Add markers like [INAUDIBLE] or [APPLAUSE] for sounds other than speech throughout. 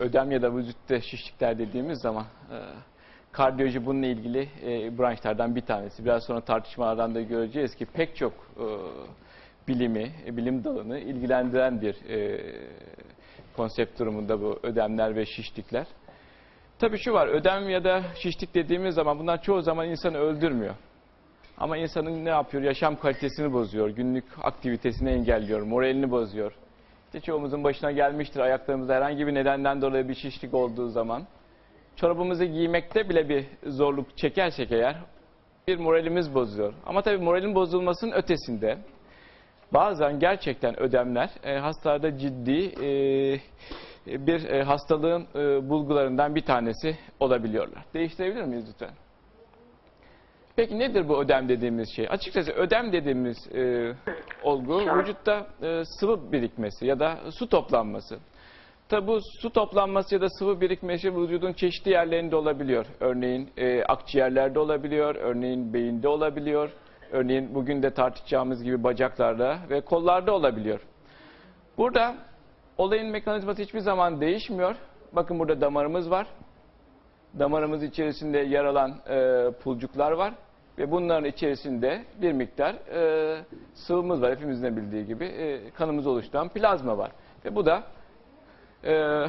ödem ya da vücutta şişlikler dediğimiz zaman e, kardiyoloji bununla ilgili e, branşlardan bir tanesi. Biraz sonra tartışmalardan da göreceğiz ki pek çok e, bilimi, e, bilim dalını ilgilendiren bir e, konsept durumunda bu ödemler ve şişlikler. Tabii şu var, ödem ya da şişlik dediğimiz zaman bunlar çoğu zaman insanı öldürmüyor. Ama insanın ne yapıyor? Yaşam kalitesini bozuyor, günlük aktivitesini engelliyor, moralini bozuyor. İşte çoğumuzun başına gelmiştir ayaklarımızda herhangi bir nedenden dolayı bir şişlik olduğu zaman. Çorabımızı giymekte bile bir zorluk çekersek eğer bir moralimiz bozuyor. Ama tabii moralin bozulmasının ötesinde bazen gerçekten ödemler e, hastalarda ciddi e, bir e, hastalığın e, bulgularından bir tanesi olabiliyorlar. Değiştirebilir miyiz lütfen? Peki nedir bu ödem dediğimiz şey? Açıkçası ödem dediğimiz e, olgu vücutta e, sıvı birikmesi ya da su toplanması. Tabi bu su toplanması ya da sıvı birikmesi vücudun çeşitli yerlerinde olabiliyor. Örneğin e, akciğerlerde olabiliyor, örneğin beyinde olabiliyor, örneğin bugün de tartışacağımız gibi bacaklarda ve kollarda olabiliyor. Burada olayın mekanizması hiçbir zaman değişmiyor. Bakın burada damarımız var. Damarımız içerisinde yer alan e, pulcuklar var ve bunların içerisinde bir miktar e, sıvımız var. Hepimizin de bildiği gibi e, kanımızı oluşturan plazma var. Ve bu da e,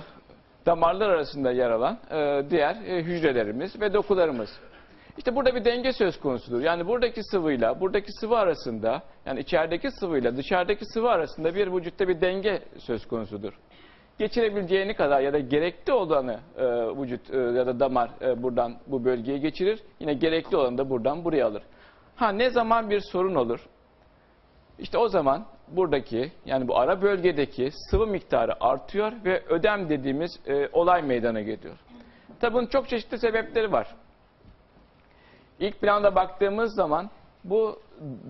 damarlar arasında yer alan e, diğer e, hücrelerimiz ve dokularımız. İşte burada bir denge söz konusudur. Yani buradaki sıvıyla buradaki sıvı arasında yani içerideki sıvıyla dışarıdaki sıvı arasında bir vücutta bir denge söz konusudur. Geçirebileceğini kadar ya da gerekli olanı e, vücut e, ya da damar e, buradan bu bölgeye geçirir. Yine gerekli olanı da buradan buraya alır. Ha ne zaman bir sorun olur? İşte o zaman buradaki yani bu ara bölgedeki sıvı miktarı artıyor ve ödem dediğimiz e, olay meydana geliyor. Tabi bunun çok çeşitli sebepleri var. İlk planda baktığımız zaman bu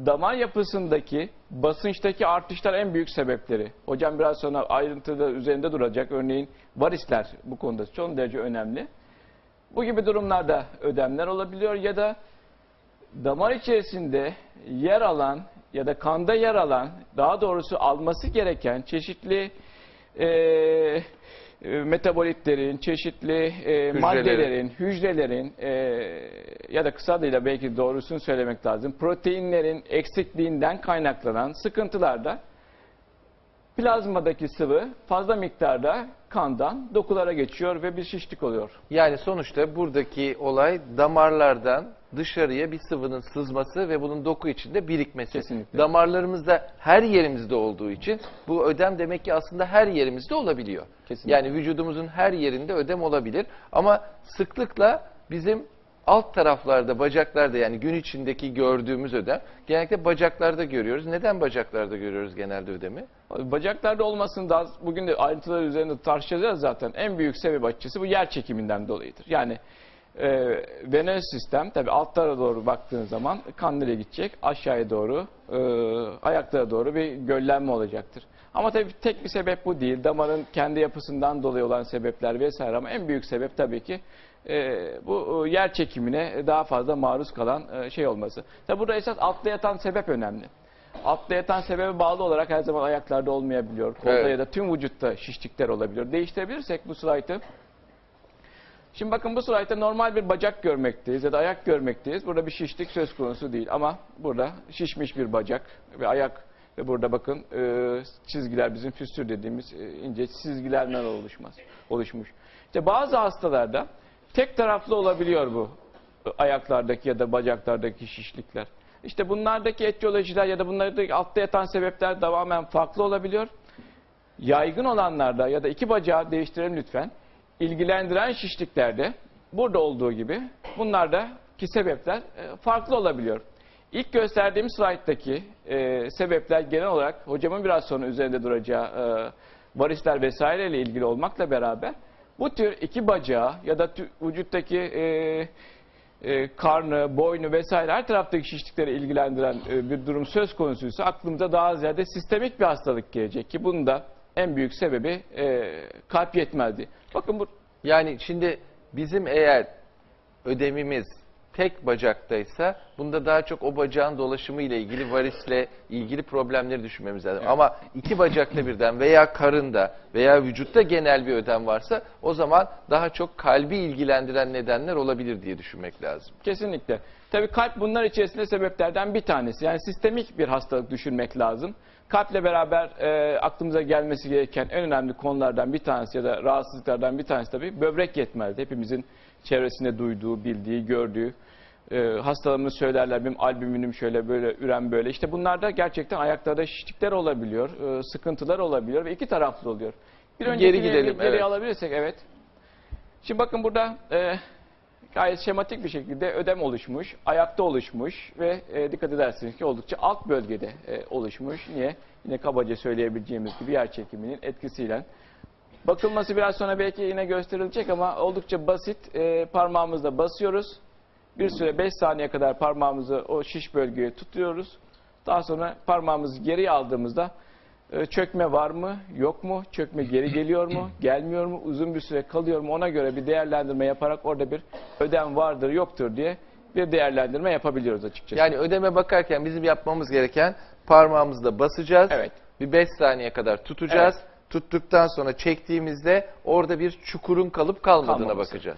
damar yapısındaki basınçtaki artışlar en büyük sebepleri. Hocam biraz sonra ayrıntıda üzerinde duracak. Örneğin varisler bu konuda son derece önemli. Bu gibi durumlarda ödemler olabiliyor ya da damar içerisinde yer alan ya da kanda yer alan daha doğrusu alması gereken çeşitli e, e, metabolitlerin, çeşitli e, maddelerin, hücrelerin e, ya da kısa adıyla belki doğrusunu söylemek lazım. Proteinlerin eksikliğinden kaynaklanan sıkıntılarda plazmadaki sıvı fazla miktarda kandan dokulara geçiyor ve bir şişlik oluyor. Yani sonuçta buradaki olay damarlardan dışarıya bir sıvının sızması ve bunun doku içinde birikmesi. Kesinlikle. Damarlarımızda her yerimizde olduğu için bu ödem demek ki aslında her yerimizde olabiliyor. Kesinlikle. Yani vücudumuzun her yerinde ödem olabilir ama sıklıkla bizim alt taraflarda, bacaklarda yani gün içindeki gördüğümüz ödem genellikle bacaklarda görüyoruz. Neden bacaklarda görüyoruz genelde ödemi? Bacaklarda olmasının da bugün de ayrıntılar üzerinde tartışacağız zaten. En büyük sebep açıkçası bu yer çekiminden dolayıdır. Yani e, venöz sistem tabi altlara doğru baktığın zaman kan nereye gidecek? Aşağıya doğru, e, ayaklara doğru bir göllenme olacaktır. Ama tabi tek bir sebep bu değil. Damarın kendi yapısından dolayı olan sebepler vesaire ama en büyük sebep tabii ki e, bu e, yer çekimine daha fazla maruz kalan e, şey olması. Tabi burada esas altta yatan sebep önemli. Altta yatan sebebe bağlı olarak her zaman ayaklarda olmayabiliyor. Kolda Evet. ya da tüm vücutta şişlikler olabiliyor. Değiştirebilirsek bu slaytı. Şimdi bakın bu slaytta normal bir bacak görmekteyiz ya da ayak görmekteyiz. Burada bir şişlik söz konusu değil ama burada şişmiş bir bacak ve ayak ve burada bakın e, çizgiler bizim füstür dediğimiz e, ince çizgilerden oluşmaz, oluşmuş. İşte bazı hastalarda tek taraflı olabiliyor bu ayaklardaki ya da bacaklardaki şişlikler. İşte bunlardaki etiyolojiler ya da bunlardaki altta yatan sebepler tamamen farklı olabiliyor. Yaygın olanlarda ya da iki bacağı değiştirelim lütfen. İlgilendiren şişliklerde burada olduğu gibi bunlardaki sebepler e, farklı olabiliyor. İlk gösterdiğim slayttaki e, sebepler genel olarak hocamın biraz sonra üzerinde duracağı e, varisler vesaire ile ilgili olmakla beraber bu tür iki bacağı ya da vücuttaki e, e, karnı, boynu vesaire her taraftaki şişlikleri ilgilendiren e, bir durum söz konusuysa aklımıza daha ziyade sistemik bir hastalık gelecek ki bunun da en büyük sebebi e, kalp yetmezliği. Bakın bu Yani şimdi bizim eğer ödemimiz tek bacaktaysa bunda daha çok o bacağın dolaşımı ile ilgili varisle ilgili problemleri düşünmemiz lazım. Evet. Ama iki bacakta birden veya karında veya vücutta genel bir ödem varsa o zaman daha çok kalbi ilgilendiren nedenler olabilir diye düşünmek lazım. Kesinlikle. Tabii kalp bunlar içerisinde sebeplerden bir tanesi. Yani sistemik bir hastalık düşünmek lazım. Kalple beraber e, aklımıza gelmesi gereken en önemli konulardan bir tanesi ya da rahatsızlıklardan bir tanesi tabii böbrek yetmezliği. Hepimizin çevresinde duyduğu, bildiği, gördüğü e, hastalarımız söylerler benim albümünüm şöyle böyle, ürem böyle. İşte bunlarda gerçekten ayaklarda şişlikler olabiliyor, e, sıkıntılar olabiliyor ve iki taraflı oluyor. Bir Geri öncekini gidelim, geriye evet. alabilirsek evet. Şimdi bakın burada e, gayet şematik bir şekilde ödem oluşmuş, ayakta oluşmuş ve e, dikkat edersiniz ki oldukça alt bölgede e, oluşmuş. Niye? Yine kabaca söyleyebileceğimiz gibi yer çekiminin etkisiyle. Bakılması biraz sonra belki yine gösterilecek ama oldukça basit. E, parmağımızla basıyoruz. Bir süre 5 saniye kadar parmağımızı o şiş bölgeye tutuyoruz. Daha sonra parmağımızı geriye aldığımızda çökme var mı, yok mu? Çökme geri geliyor mu, [CLEARS THROAT] gelmiyor mu? Uzun bir süre kalıyor mu? Ona göre bir değerlendirme yaparak orada bir ödem vardır, yoktur diye bir değerlendirme yapabiliyoruz açıkçası. Yani ödeme bakarken bizim yapmamız gereken parmağımızla basacağız. Evet. Bir 5 saniye kadar tutacağız. Tuttuktan sonra çektiğimizde orada bir çukurun kalıp kalmadığına Kalmaması. bakacağız.